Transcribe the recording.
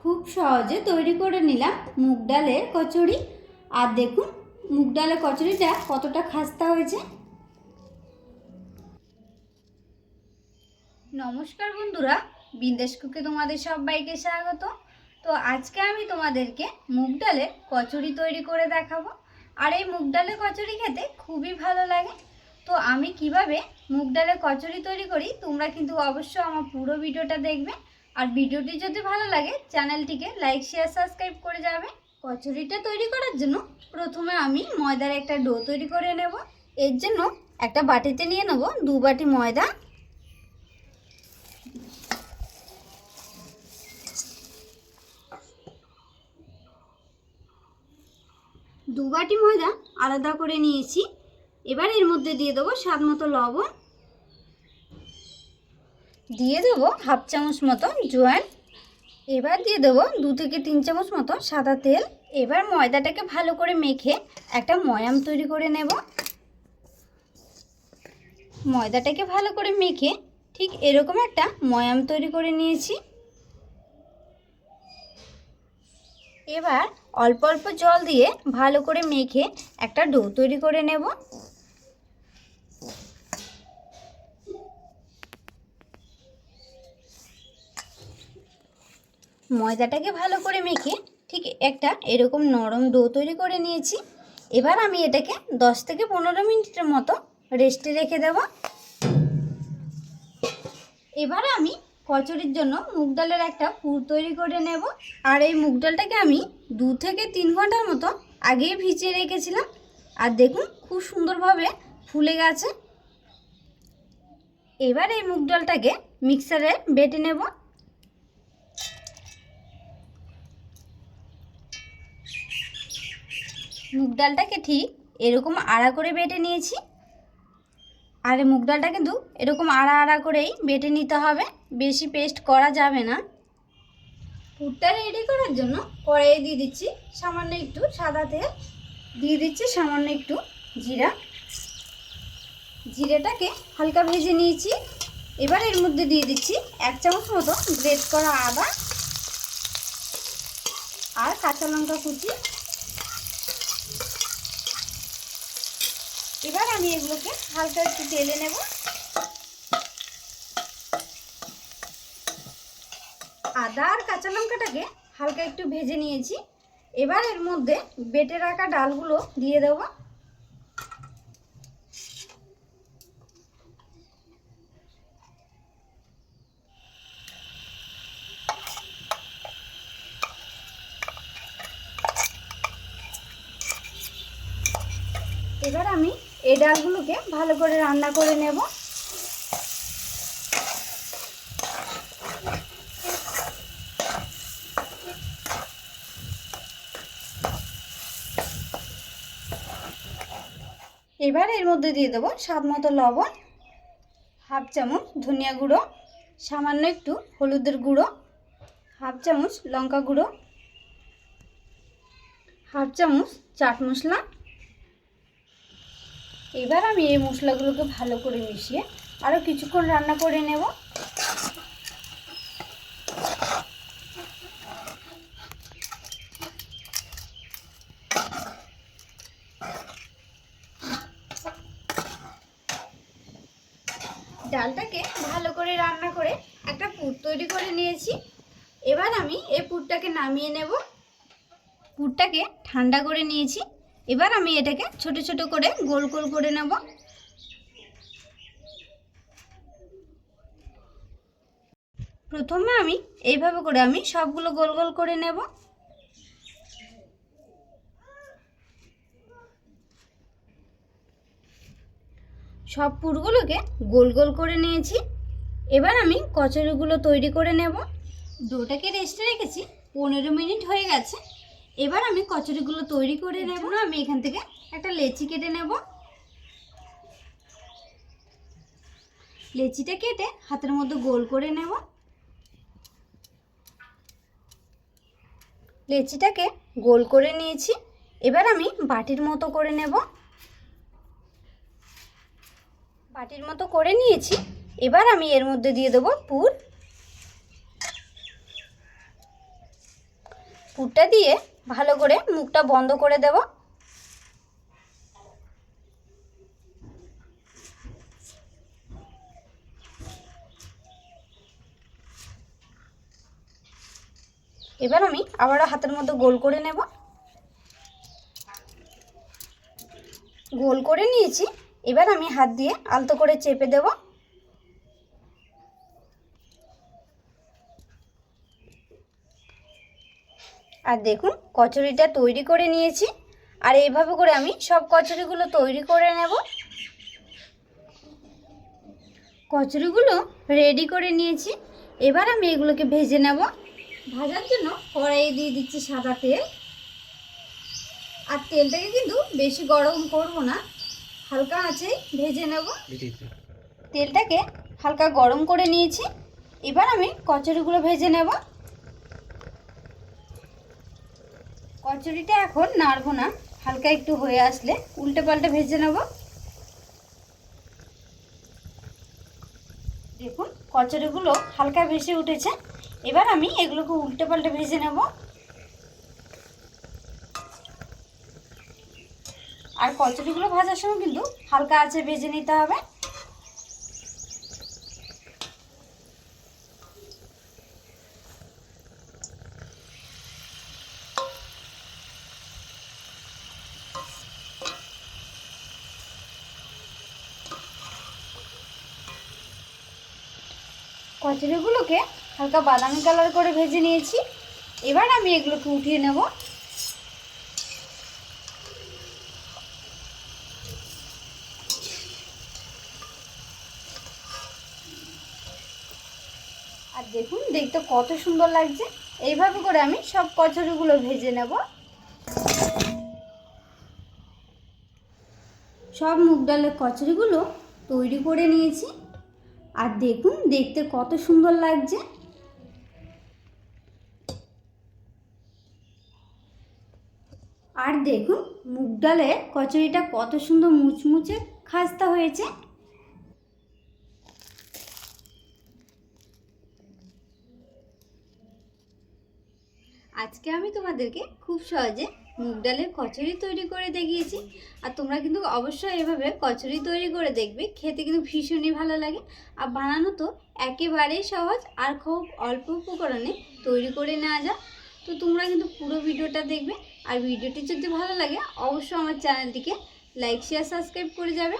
খুব সহজে তৈরি করে নিলাম মুগ ডালের কচুরি। আর দেখুন, মুগ ডালের কচুরিটা কতটা খাস্তা হয়েছে। নমস্কার বন্ধুরা, বিন্দেশ কুকে তোমাদের সবাইকে স্বাগত। তো আজকে আমি তোমাদেরকে মুগ ডালের কচুরি তৈরি করে দেখাবো। আর এই মুগ ডালের কচুরি খেতে খুবই ভালো লাগে। তো আমি কীভাবে মুগ ডালের কচুরি তৈরি করি, তোমরা কিন্তু অবশ্যই আমার পুরো ভিডিওটা দেখবে। আর ভিডিওটি যদি ভালো লাগে, চ্যানেলটিকে লাইক শেয়ার সাবস্ক্রাইব করে যাবে। কচুরিটা তৈরি করার জন্য প্রথমে আমি ময়দার একটা ডো তৈরি করে নেব। এর জন্য একটা বাটিতে নিয়ে নেব দু বাটি ময়দা। দু বাটি ময়দা আলাদা করে নিয়েছি। এবার এর মধ্যে দিয়ে দেবো স্বাদ মতো লবণ। দিয়ে দেবো হাফ চামচ মতো জোয়ান। এবার দিয়ে দেবো দু থেকে তিন চামচ মতো সাদা তেল। এবার ময়দাটাকে ভালো করে মেখে একটা ময়াম তৈরি করে নেব। ময়দাটাকে ভালো করে মেখে ঠিক এরকম একটা ময়াম তৈরি করে নিয়েছি। এবার অল্প অল্প জল দিয়ে ভালো করে মেখে একটা ডো তৈরি করে নেব। ময়দাটাকে ভালো করে মেখে ঠিক একটা এরকম নরম ডো তৈরি করে নিয়েছি। এবার আমি এটাকে দশ থেকে পনেরো মিনিটের মতো রেস্টে রেখে দেব। এবার আমি কচুরির জন্য মুগ ডালের একটা পুর তৈরি করে নেব। আর এই মুগ ডালটাকে আমি দু থেকে তিন ঘণ্টার মতো আগেই ভিজিয়ে রেখেছিলাম। আর দেখুন খুব সুন্দরভাবে ফুলে গেছে। এবার এই মুগ ডালটাকে মিক্সারে বেটে নেব। মুগ ডালটাকে ঠিক এরকম আড়া করে বেটে নিয়েছি। আর মুগ ডালটা কিন্তু এরকম আড়া আড়া করেই বেটে নিতে হবে, বেশি পেস্ট করা যাবে না। পুরটা রেডি করার জন্য কড়াইয়ে দিয়ে দিচ্ছি সামান্য একটু সাদা তেল। দিয়ে দিচ্ছি সামান্য একটু জিরা। জিরেটাকে হালকা ভেজে নিয়েছি। এবার এর মধ্যে দিয়ে দিচ্ছি এক চামচ মতো গ্রেট করা আদা আর কাঁচা লঙ্কা কুচি। এবার আমি এগুলোকে হালকা একটু তেলে নেব। আদা আর কাঁচা লঙ্কাটাকে হালকা একটু ভেজে নিয়েছি। এবার এর মধ্যে বেটে রাখা ডালগুলো দিয়ে দেবো। এবার আমি এই ডালগুলোকে ভালো করে রান্না করে নেব। এবার এর মধ্যে দিয়ে দেবো স্বাদ মতো লবণ, হাফ চামচ ধনিয়া গুঁড়ো, সামান্য একটু হলুদের গুঁড়ো, হাফ চামচ লঙ্কা গুঁড়ো, হাফ চামচ চাট মশলা এবার আমি এই মশলাগুলোকে ভালো করে মিশিয়ে আরও কিছুক্ষণ রান্না করে নেব। ডালটাকে ভালো করে রান্না করে একটা পুর তৈরি করে নিয়েছি। এবার আমি এই পুরটাকে নামিয়ে নেব। পুরটাকে ঠান্ডা করে নিয়েছি। এবার আমি এটাকে ছোট ছোট করে গোল গোল করে নেব। প্রথমে আমি এইভাবে করে আমি সবগুলো গোল গোল করে নেব। সব পুরগুলোকে গোল গোল করে নিয়েছি। এবার আমি কচুরিগুলো তৈরি করে নেব। ডোটাকে রেস্টে রেখেছি, পনেরো মিনিট হয়ে গেছে। এবার আমি কচুরিগুলো তৈরি করে নেব না আমি এখান থেকে একটা লেচি কেটে নেব। লেচিটা কেটে হাতের মধ্যে গোল করে নেব। লেচিটাকে গোল করে নিয়েছি এবার আমি বাটির মতো করে নেব। বাটির মতো করে নিয়েছি এবার আমি এর মধ্যে দিয়ে দেবো পুর। পুরটা দিয়ে ভালো করে মুখটা বন্ধ করে দেব। এবার আমি আবারও হাতের মধ্যে গোল করে নেব। গোল করে নিয়েছি। এবার আমি হাত দিয়ে আলতো করে চেপে দেব। আর দেখুন, কচুরিটা তৈরি করে নিয়েছি। আর এইভাবে করে আমি সব কচুরিগুলো তৈরি করে নেব। কচুরিগুলো রেডি করে নিয়েছি। এবার আমি এগুলোকে ভেজে নেব। ভাজার জন্য কড়াইয়ে দিয়ে দিচ্ছি সাদা তেল। আর তেলটাকে কিন্তু বেশি গরম করব না। হালকা আছে ভেজে নেব। তেলটাকে হালকা গরম করে নিয়েছি। এবার আমি কচুরিগুলো ভেজে নেব। কচুরিটা এখন নাড়বো না, হালকা একটু হয়ে আসলে। উল্টে পাল্টে ভেজে নেব। দেখুন, কচুরিগুলো হালকা ভেসে উঠেছে। এবার আমি এগুলোকে উল্টে পাল্টে ভেজে নেব। আর কচুরিগুলো ভাজার সময় কিন্তু হালকা আছে ভেজে নিতে হবে। কচুরিগুলোকে হালকা বাদামি কালার করে ভেজে নিয়েছি। এবার আমি এগুলোকে উঠিয়ে নেব। আর দেখুন, দেখতে কত সুন্দর লাগছে। এইভাবে করে আমি সব কচুরিগুলো ভেজে নেব। সব মুগ ডালের কচুরিগুলো তৈরি করে নিয়েছি। আর দেখুন, দেখতে কত সুন্দর লাগছে। আর দেখুন, মুগ ডালের কচুরিটা কত সুন্দর মুচমুচে খাস্তা হয়েছে। আজকে আমি তোমাদেরকে খুব সহজে মুগ ডালের কচুরি তৈরি করে দেখিয়েছি। আর তোমরা কিন্তু অবশ্যই এভাবে কচুরি তৈরি করে দেখবে। খেতে কিন্তু ভীষণই ভালো লাগে। আর বানানো তো একেবারেই সহজ আর খুব অল্প উপকরণে তৈরি করে নেওয়া যায়। তো তোমরা কিন্তু পুরো ভিডিওটা দেখবে। আর ভিডিওটি যদি ভালো লাগে, অবশ্যই আমার চ্যানেলটিকে লাইক, শেয়ার, সাবস্ক্রাইব করে যাবে।